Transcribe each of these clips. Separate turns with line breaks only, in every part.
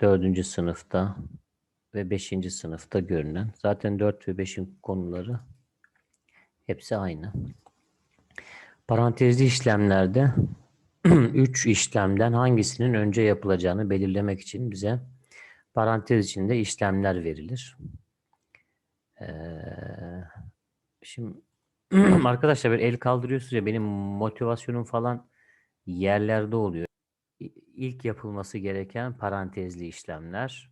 dördüncü sınıfta ve beşinci sınıfta görünen. Zaten 4 ve 5'in konuları hepsi aynı. Parantezli işlemlerde 3 işlemden hangisinin önce yapılacağını belirlemek için bize parantez içinde işlemler verilir. Ee, şimdi arkadaşlar böyle el kaldırıyorsunuz ya benim motivasyonum falan yerlerde oluyor. İlk yapılması gereken parantezli işlemler.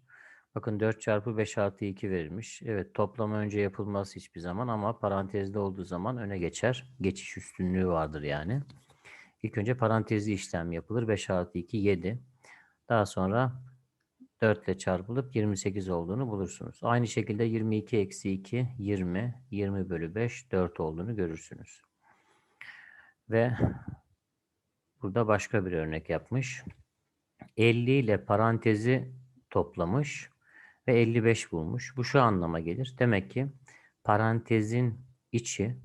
Bakın 4 çarpı 5 artı 2 verilmiş. Evet toplama önce yapılmaz hiçbir zaman ama parantezde olduğu zaman öne geçer. Geçiş üstünlüğü vardır yani. İlk önce parantezli işlem yapılır. 5 artı 2 7. Daha sonra 4 ile çarpılıp 28 olduğunu bulursunuz. Aynı şekilde 22 eksi 2 20. 20 bölü 5 4 olduğunu görürsünüz. Ve burada başka bir örnek yapmış. 50 ile parantezi toplamış ve 55 bulmuş. Bu şu anlama gelir. Demek ki parantezin içi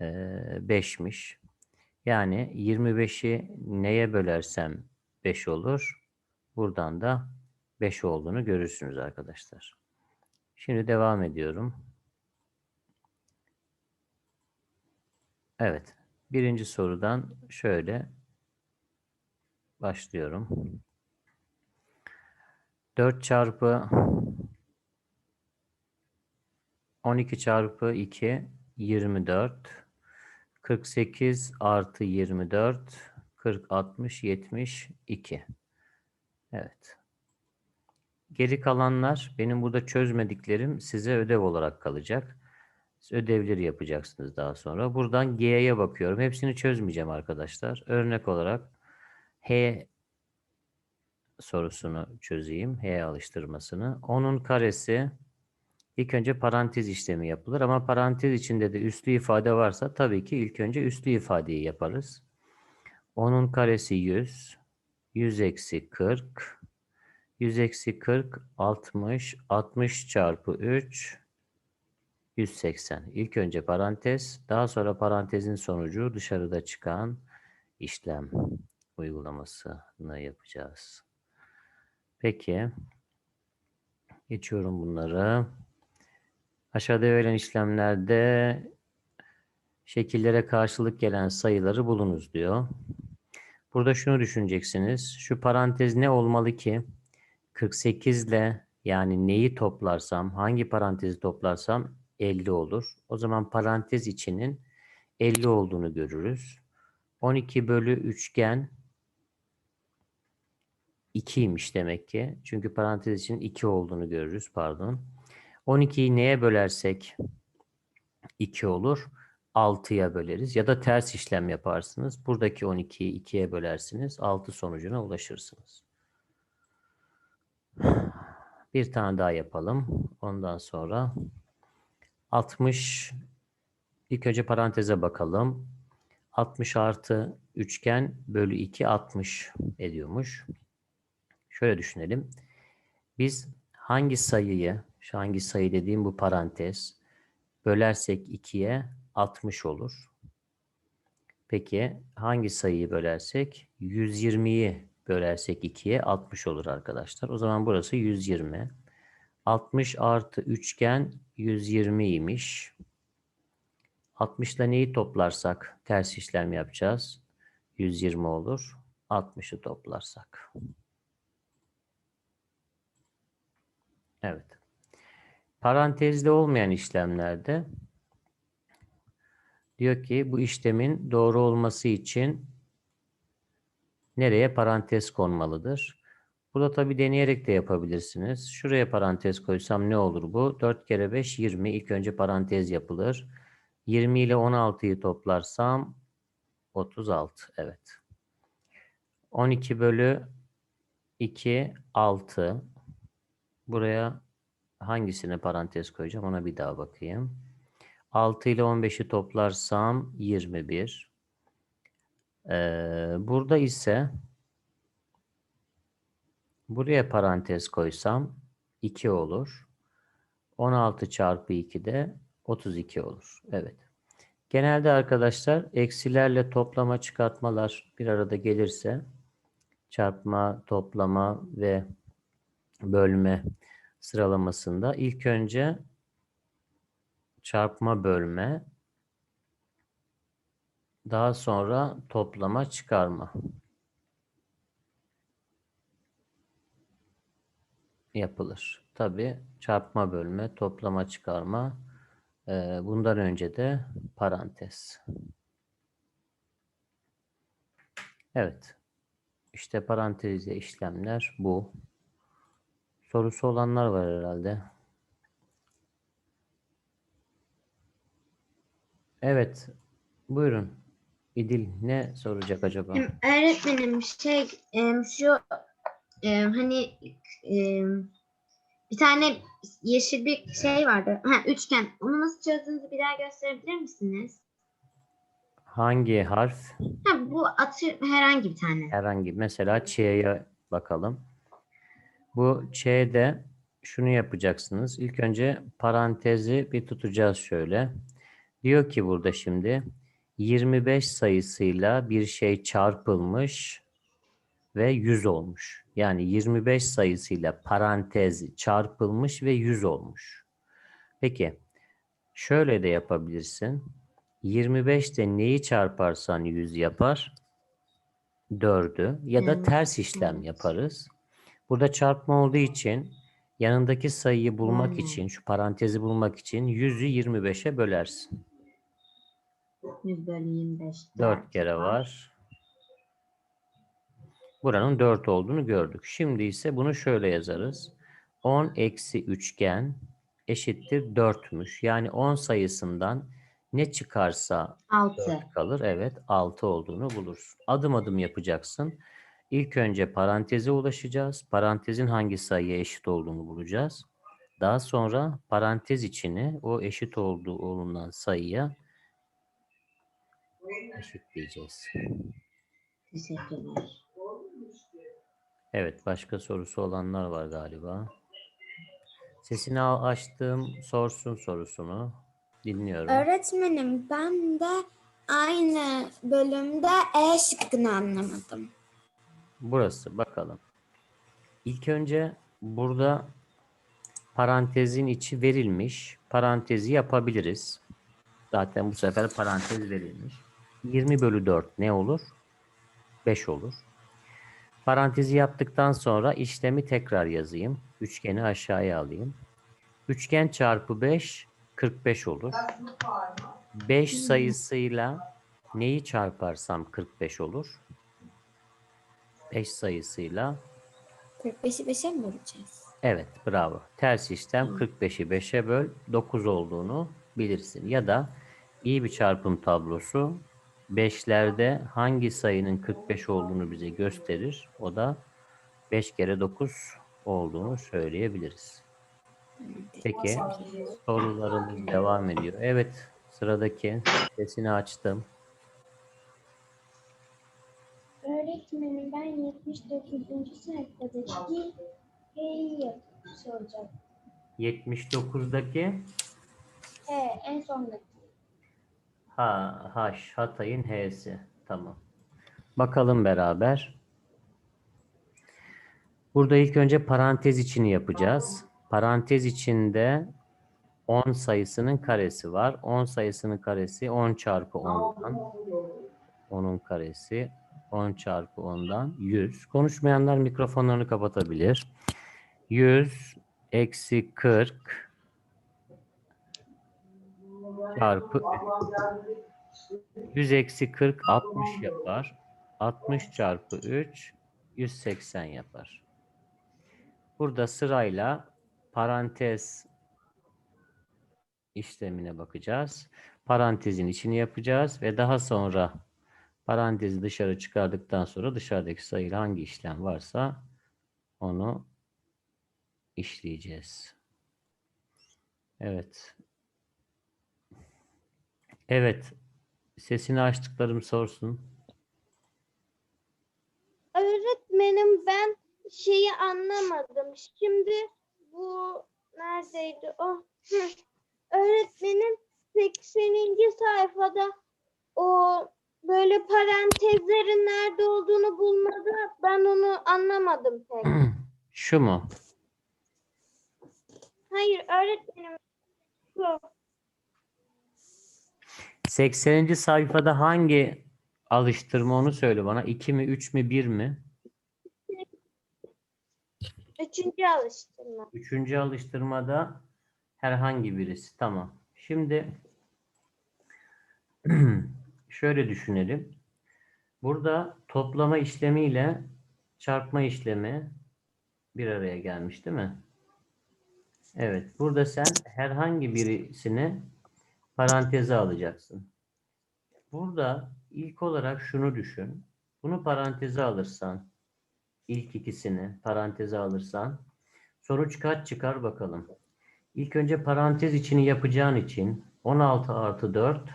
eee, 5'miş. Yani 25'i neye bölersem 5 olur. Buradan da 5 olduğunu görürsünüz arkadaşlar. Şimdi devam ediyorum. Evet. Birinci sorudan şöyle başlıyorum. 4 çarpı 12 çarpı 2 24 48 artı 24 40 60 72 Evet. Geri kalanlar benim burada çözmediklerim size ödev olarak kalacak. Siz ödevleri yapacaksınız daha sonra. Buradan G'ye bakıyorum. Hepsini çözmeyeceğim arkadaşlar. Örnek olarak H sorusunu çözeyim. H alıştırmasını. Onun karesi ilk önce parantez işlemi yapılır ama parantez içinde de üslü ifade varsa tabii ki ilk önce üslü ifadeyi yaparız. Onun karesi 100. 100 eksi 40. 100 eksi 40 60. 60 çarpı 3 180. İlk önce parantez, daha sonra parantezin sonucu dışarıda çıkan işlem uygulamasını yapacağız. Peki. Geçiyorum bunları. Aşağıda verilen işlemlerde şekillere karşılık gelen sayıları bulunuz diyor. Burada şunu düşüneceksiniz. Şu parantez ne olmalı ki? 48 ile yani neyi toplarsam, hangi parantezi toplarsam 50 olur. O zaman parantez içinin 50 olduğunu görürüz. 12 bölü üçgen 2'ymiş demek ki. Çünkü parantez için 2 olduğunu görürüz. Pardon. 12'yi neye bölersek 2 olur. 6'ya böleriz. Ya da ters işlem yaparsınız. Buradaki 12'yi 2'ye bölersiniz. 6 sonucuna ulaşırsınız. Bir tane daha yapalım. Ondan sonra 60 ilk önce paranteze bakalım. 60 artı üçgen bölü 2 60 ediyormuş. Şöyle düşünelim. Biz hangi sayıyı, şu hangi sayı dediğim bu parantez, bölersek 2'ye 60 olur. Peki hangi sayıyı bölersek? 120'yi bölersek 2'ye 60 olur arkadaşlar. O zaman burası 120. 60 artı üçgen 120'ymiş. 60 ile neyi toplarsak ters işlem yapacağız. 120 olur. 60'ı toplarsak. Evet. Parantezli olmayan işlemlerde diyor ki bu işlemin doğru olması için nereye parantez konmalıdır? Burada tabi deneyerek de yapabilirsiniz. Şuraya parantez koysam ne olur bu? 4 kere 5 20. İlk önce parantez yapılır. 20 ile 16'yı toplarsam 36. Evet. 12 bölü 2 6. Buraya hangisine parantez koyacağım ona bir daha bakayım. 6 ile 15'i toplarsam 21. Ee, burada ise buraya parantez koysam 2 olur. 16 çarpı 2 de 32 olur. Evet. Genelde arkadaşlar eksilerle toplama çıkartmalar bir arada gelirse çarpma, toplama ve bölme sıralamasında ilk önce çarpma bölme daha sonra toplama çıkarma yapılır. Tabi çarpma bölme, toplama çıkarma eee, bundan önce de parantez. Evet. İşte parantezle işlemler bu. Sorusu olanlar var herhalde. Evet. Buyurun. İdil ne soracak acaba?
Öğretmenim şey em, şu em, hani em, bir tane yeşil bir şey vardı. Ha, üçgen. Onu nasıl çözdüğünüzü bir daha gösterebilir misiniz?
Hangi harf?
Ha, bu atı herhangi bir tane.
Herhangi mesela Ç'ye bakalım. Bu Ç'de şunu yapacaksınız. İlk önce parantezi bir tutacağız şöyle. Diyor ki burada şimdi 25 sayısıyla bir şey çarpılmış ve 100 olmuş. Yani 25 sayısıyla parantez çarpılmış ve 100 olmuş. Peki şöyle de yapabilirsin. 25 de neyi çarparsan 100 yapar? 4'ü ya da ters işlem yaparız. Burada çarpma olduğu için yanındaki sayıyı bulmak
Hmm.
için, şu parantezi bulmak için 100'ü 25'e bölersin.
100 bölü 25.
4 kere var. Buranın 4 olduğunu gördük. Şimdi ise bunu şöyle yazarız. 10 eksi üçgen eşittir 4'müş. Yani 10 sayısından ne çıkarsa
6.
4 kalır. Evet 6 olduğunu bulursun. Adım adım yapacaksın. İlk önce paranteze ulaşacağız. Parantezin hangi sayıya eşit olduğunu bulacağız. Daha sonra parantez içini o eşit olduğu olunan sayıya eşitleyeceğiz.
Teşekkürler.
Evet, başka sorusu olanlar var galiba. Sesini açtım, sorsun sorusunu. Dinliyorum.
Öğretmenim ben de aynı bölümde E şıkkını anlamadım.
Burası, bakalım. İlk önce burada parantezin içi verilmiş. Parantezi yapabiliriz. Zaten bu sefer parantez verilmiş. 20 bölü 4 ne olur? 5 olur. Parantezi yaptıktan sonra işlemi tekrar yazayım. Üçgeni aşağıya alayım. Üçgen çarpı 5 45 olur. 5 sayısıyla neyi çarparsam 45 olur? 5 sayısıyla
45'i 5'e mi böleceğiz?
evet bravo. Ters işlem 45'i 5'e böl 9 olduğunu bilirsin. Ya da iyi bir çarpım tablosu 5'lerde hangi sayının 45 olduğunu bize gösterir. O da 5 kere 9 olduğunu söyleyebiliriz. Peki sorularımız devam ediyor. Evet sıradaki sesini açtım.
Öğretmenim ben 79. sayfadaki H'yi soracağım.
79'daki
H en sondaki.
Ha, Haş, Hatay'ın H'si. Tamam. Bakalım beraber. Burada ilk önce parantez içini yapacağız. Parantez içinde 10 sayısının karesi var. 10 sayısının karesi 10 çarpı 10'dan. 10'un karesi 10 çarpı 10'dan 100. Konuşmayanlar mikrofonlarını kapatabilir. 100 eksi 40 çarpı 100 eksi 40 60 yapar. 60 çarpı 3 180 yapar. Burada sırayla parantez işlemine bakacağız. Parantezin içini yapacağız ve daha sonra parantezi dışarı çıkardıktan sonra dışarıdaki sayıyla hangi işlem varsa onu işleyeceğiz. Evet. Evet. Sesini açtıklarım sorsun.
Öğretmenim ben şeyi anlamadım. Şimdi bu neredeydi o? Hı. Öğretmenim 80. sayfada o böyle parantezlerin nerede olduğunu bulmadı. Ben onu anlamadım pek.
Şu mu?
Hayır öğretmenim. Yok.
80. sayfada hangi alıştırma onu söyle bana. 2 mi, 3 mi, 1 mi?
Üçüncü alıştırma.
Üçüncü alıştırmada herhangi birisi. Tamam. Şimdi şöyle düşünelim. Burada toplama işlemiyle çarpma işlemi bir araya gelmiş değil mi? Evet. Burada sen herhangi birisini paranteze alacaksın. Burada ilk olarak şunu düşün. Bunu paranteze alırsan ilk ikisini paranteze alırsan sonuç kaç çıkar bakalım. İlk önce parantez içini yapacağın için 16 artı 4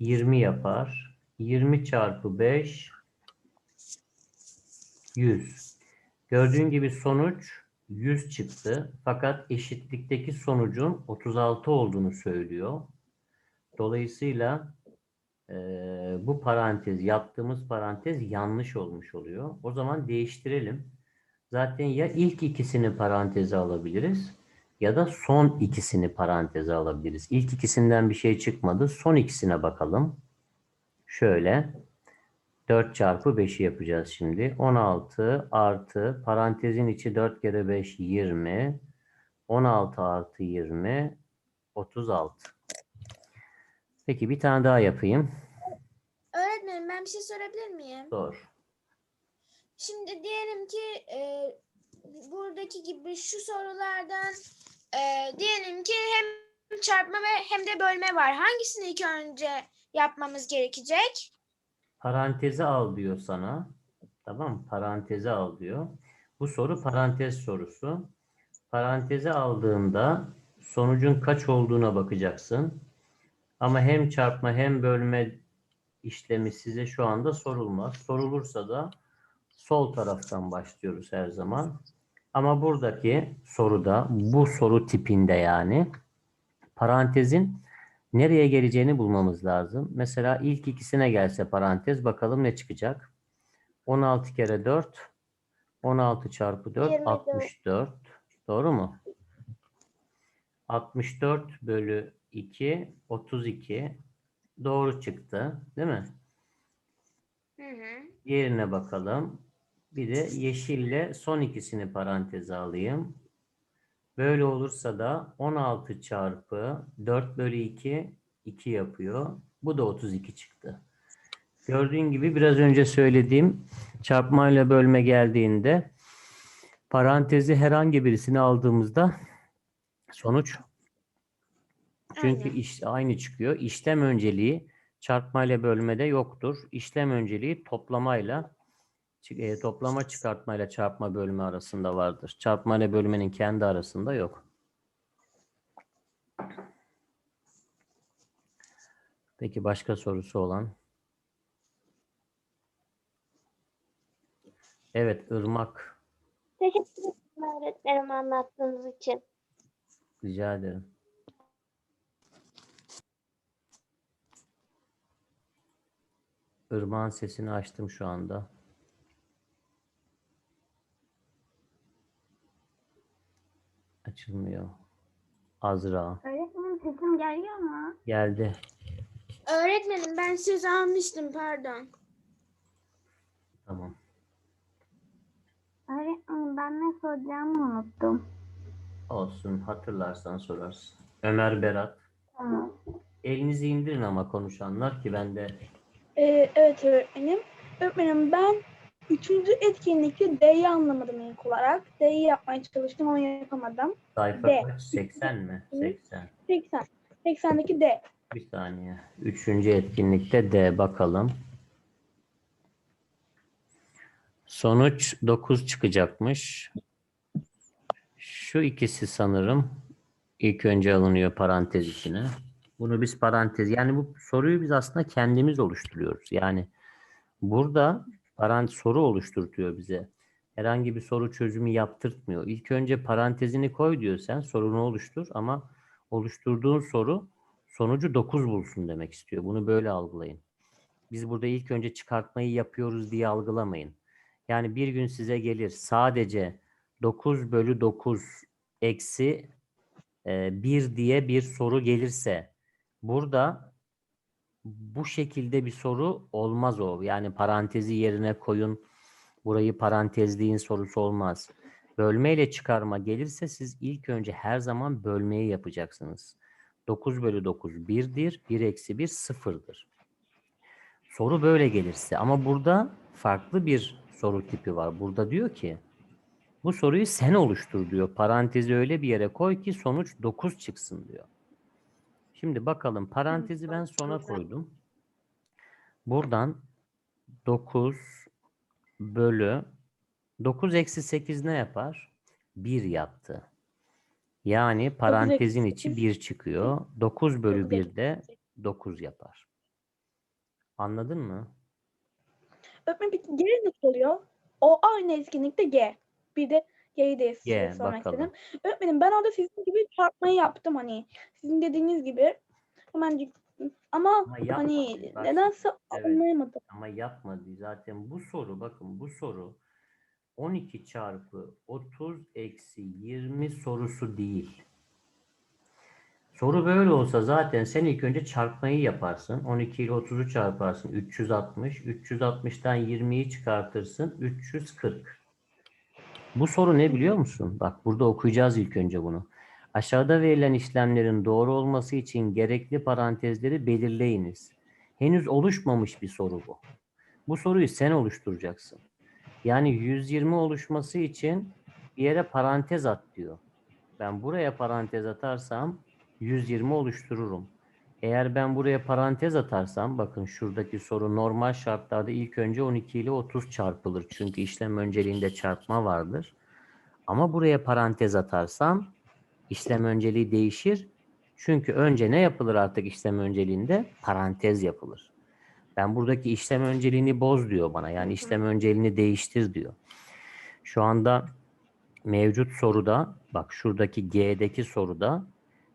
20 yapar. 20 çarpı 5 100. Gördüğün gibi sonuç 100 çıktı. Fakat eşitlikteki sonucun 36 olduğunu söylüyor. Dolayısıyla eee, bu parantez, yaptığımız parantez yanlış olmuş oluyor. O zaman değiştirelim. Zaten ya ilk ikisini paranteze alabiliriz ya da son ikisini paranteze alabiliriz. İlk ikisinden bir şey çıkmadı. Son ikisine bakalım. Şöyle 4 çarpı 5'i yapacağız şimdi. 16 artı parantezin içi 4 kere 5 20. 16 artı 20 36. Peki bir tane daha yapayım.
Öğretmenim ben bir şey sorabilir miyim?
Sor.
Şimdi diyelim ki e, buradaki gibi şu sorulardan e, diyelim ki hem çarpma ve hem de bölme var. Hangisini ilk önce yapmamız gerekecek?
Paranteze al diyor sana. Tamam? Paranteze al diyor. Bu soru parantez sorusu. Paranteze aldığında sonucun kaç olduğuna bakacaksın. Ama hem çarpma hem bölme işlemi size şu anda sorulmaz. Sorulursa da sol taraftan başlıyoruz her zaman. Ama buradaki soruda, bu soru tipinde yani parantezin nereye geleceğini bulmamız lazım. Mesela ilk ikisine gelse parantez bakalım ne çıkacak. 16 kere 4 16 çarpı 4
24.
64. Doğru mu? 64 bölü 2 32 doğru çıktı. Değil mi?
Hı hı.
Diğerine bakalım. Bir de yeşille son ikisini paranteze alayım. Böyle olursa da 16 çarpı 4 bölü 2 2 yapıyor. Bu da 32 çıktı. Gördüğün gibi biraz önce söylediğim çarpmayla bölme geldiğinde parantezi herhangi birisini aldığımızda sonuç çünkü
Aynen.
iş aynı çıkıyor. İşlem önceliği çarpmayla bölmede yoktur. İşlem önceliği toplamayla e, toplama çıkartmayla çarpma bölme arasında vardır. Çarpma ile bölmenin kendi arasında yok. Peki başka sorusu olan? Evet, Irmak.
Teşekkür ederim öğretmenim anlattığınız için.
Rica ederim. Irmak'ın sesini açtım şu anda. Açılmıyor. Azra.
Öğretmenim sesim geliyor mu?
Geldi.
Öğretmenim ben söz almıştım pardon.
Tamam.
Öğretmenim ben ne soracağımı unuttum.
Olsun. Hatırlarsan sorarsın. Ömer Berat.
Tamam.
Elinizi indirin ama konuşanlar ki ben de
Ee, evet öğretmenim. Öğretmenim ben üçüncü etkinlikte D'yi anlamadım ilk olarak. D'yi yapmaya çalıştım ama yapamadım.
sayfa
D.
kaç? 80 mi? 80.
80. 80'deki D.
Bir saniye. Üçüncü etkinlikte D bakalım. Sonuç 9 çıkacakmış. Şu ikisi sanırım ilk önce alınıyor parantez içine. Bunu biz parantez yani bu soruyu biz aslında kendimiz oluşturuyoruz. Yani burada parantez soru oluşturtuyor bize. Herhangi bir soru çözümü yaptırtmıyor. İlk önce parantezini koy diyor sen sorunu oluştur ama oluşturduğun soru sonucu 9 bulsun demek istiyor. Bunu böyle algılayın. Biz burada ilk önce çıkartmayı yapıyoruz diye algılamayın. Yani bir gün size gelir sadece 9 bölü 9 eksi e, 1 diye bir soru gelirse burada bu şekilde bir soru olmaz o. Yani parantezi yerine koyun, burayı parantezliğin sorusu olmaz. Bölme ile çıkarma gelirse siz ilk önce her zaman bölmeyi yapacaksınız. 9 bölü 9 1'dir. 1 eksi 1 sıfırdır. Soru böyle gelirse ama burada farklı bir soru tipi var. Burada diyor ki bu soruyu sen oluştur diyor. Parantezi öyle bir yere koy ki sonuç 9 çıksın diyor. Şimdi bakalım parantezi ben sona koydum. Buradan 9 bölü 9 eksi 8 ne yapar? 1 yaptı. Yani parantezin içi
8.
1 çıkıyor. 9 bölü
9
1 de 9 yapar. Anladın mı?
Öğretmenim peki G nasıl oluyor? O aynı etkinlikte G. Bir de De size
G
sormak
bakalım.
istedim. Öğretmenim ben orada sizin gibi çarpmayı yaptım hani. Sizin dediğiniz gibi. Hemen ama,
Ama
hani
Bak,
nedense
evet.
anlayamadım.
Ama yapmadı. Zaten bu soru bakın bu soru 12 çarpı 30 eksi 20 sorusu değil. Soru böyle olsa zaten sen ilk önce çarpmayı yaparsın. 12 ile 30'u çarparsın. 360. 360'tan 20'yi çıkartırsın. 340. Bu soru ne biliyor musun? Bak burada okuyacağız ilk önce bunu. Aşağıda verilen işlemlerin doğru olması için gerekli parantezleri belirleyiniz. Henüz oluşmamış bir soru bu. Bu soruyu sen oluşturacaksın. Yani 120 oluşması için bir yere parantez at diyor. Ben buraya parantez atarsam 120 oluştururum. Eğer ben buraya parantez atarsam bakın şuradaki soru normal şartlarda ilk önce 12 ile 30 çarpılır. Çünkü işlem önceliğinde çarpma vardır. Ama buraya parantez atarsam işlem önceliği değişir. Çünkü önce ne yapılır artık işlem önceliğinde? Parantez yapılır. Ben buradaki işlem önceliğini boz diyor bana. Yani işlem önceliğini değiştir diyor. Şu anda mevcut soruda bak şuradaki G'deki soruda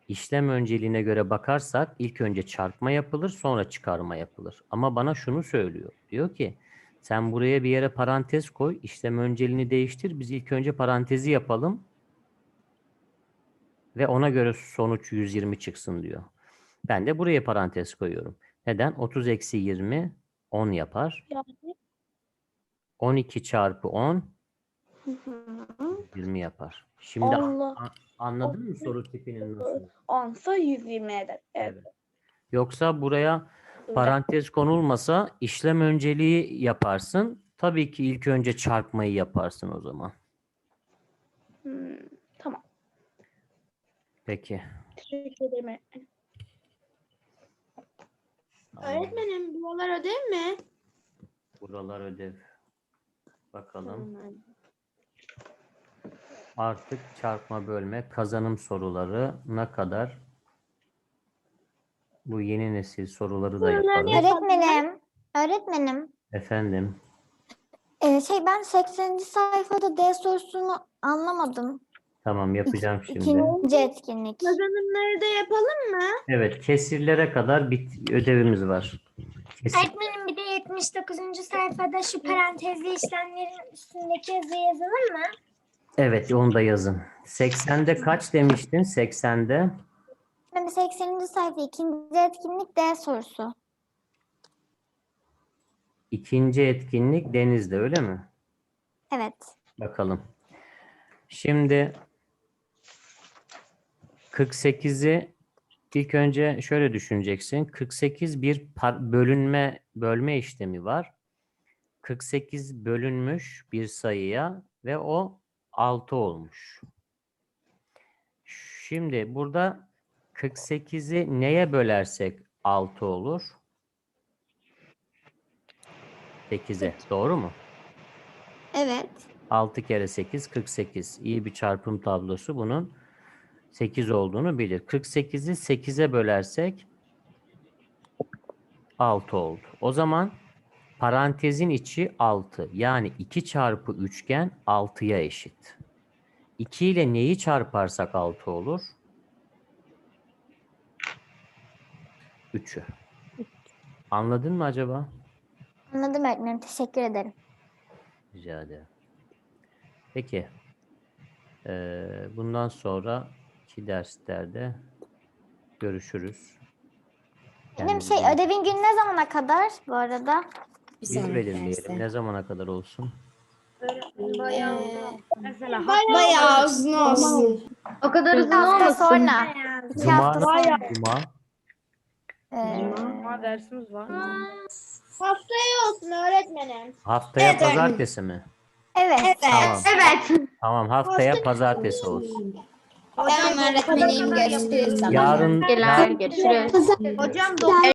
işlem önceliğine göre bakarsak ilk önce çarpma yapılır sonra çıkarma yapılır. Ama bana şunu söylüyor. Diyor ki sen buraya bir yere parantez koy işlem önceliğini değiştir. Biz ilk önce parantezi yapalım ve ona göre sonuç 120 çıksın diyor. Ben de buraya parantez koyuyorum. Neden? 30 eksi 20 10 yapar.
Yani
12 çarpı 10
hı hı.
20 yapar. Şimdi
Allah.
a- anladın mı soru tipinin nasıl?
onsa 120 eder. Evet.
Evet. Yoksa buraya parantez konulmasa işlem önceliği yaparsın. Tabii ki ilk önce çarpmayı yaparsın o zaman.
Hmm, tamam.
Peki.
Teşekkür ederim.
Tamam.
Öğretmenim buralar ödev mi?
Buralar ödev. Bakalım. Artık çarpma bölme kazanım soruları ne kadar bu yeni nesil soruları da yapalım.
Öğretmenim, öğretmenim.
Efendim.
Ee, şey ben 80. sayfada D sorusunu anlamadım.
Tamam yapacağım şimdi.
İkinci etkinlik.
Kazanımları da yapalım mı?
Evet kesirlere kadar bit ödevimiz var. Kesir-
Öğretmenim bir de 79. sayfada şu parantezli işlemlerin üstündeki yazı yazılır mı?
Evet onu da yazın. 80'de kaç demiştin? 80'de
Ben 80. sayfa ikinci etkinlik D sorusu.
ikinci etkinlik denizde öyle mi?
Evet.
Bakalım. Şimdi 48'i ilk önce şöyle düşüneceksin. 48 bir bölünme bölme işlemi var. 48 bölünmüş bir sayıya ve o 6 olmuş. Şimdi burada 48'i neye bölersek 6 olur? 8'e. Doğru mu?
Evet.
6 kere 8 48. İyi bir çarpım tablosu bunun 8 olduğunu bilir. 48'i 8'e bölersek 6 oldu. O zaman parantezin içi 6. Yani 2 çarpı üçgen 6'ya eşit. 2 ile neyi çarparsak 6 olur? 3'ü. Anladın mı acaba?
Anladım öğretmenim. Teşekkür ederim.
Rica ederim. Peki. Eee, bundan sonraki derslerde görüşürüz.
Benim şey ödevin günü ne zamana kadar bu arada?
Biz belirleyelim. Ne zamana kadar olsun?
Bayağı
uzun olsun. O kadar
Bir
uzun
hafta
olmasın.
sonra. İki
Cuma,
hafta sonra.
Cuma.
Ee,
dersimiz var.
Haftaya olsun öğretmenim.
Haftaya pazartesi mi?
evet.
Tamam.
Evet.
Tamam haftaya pazartesi olsun.
Tamam öğretmenim görüşürüz.
Yarın
Görüşürüz.
Hocam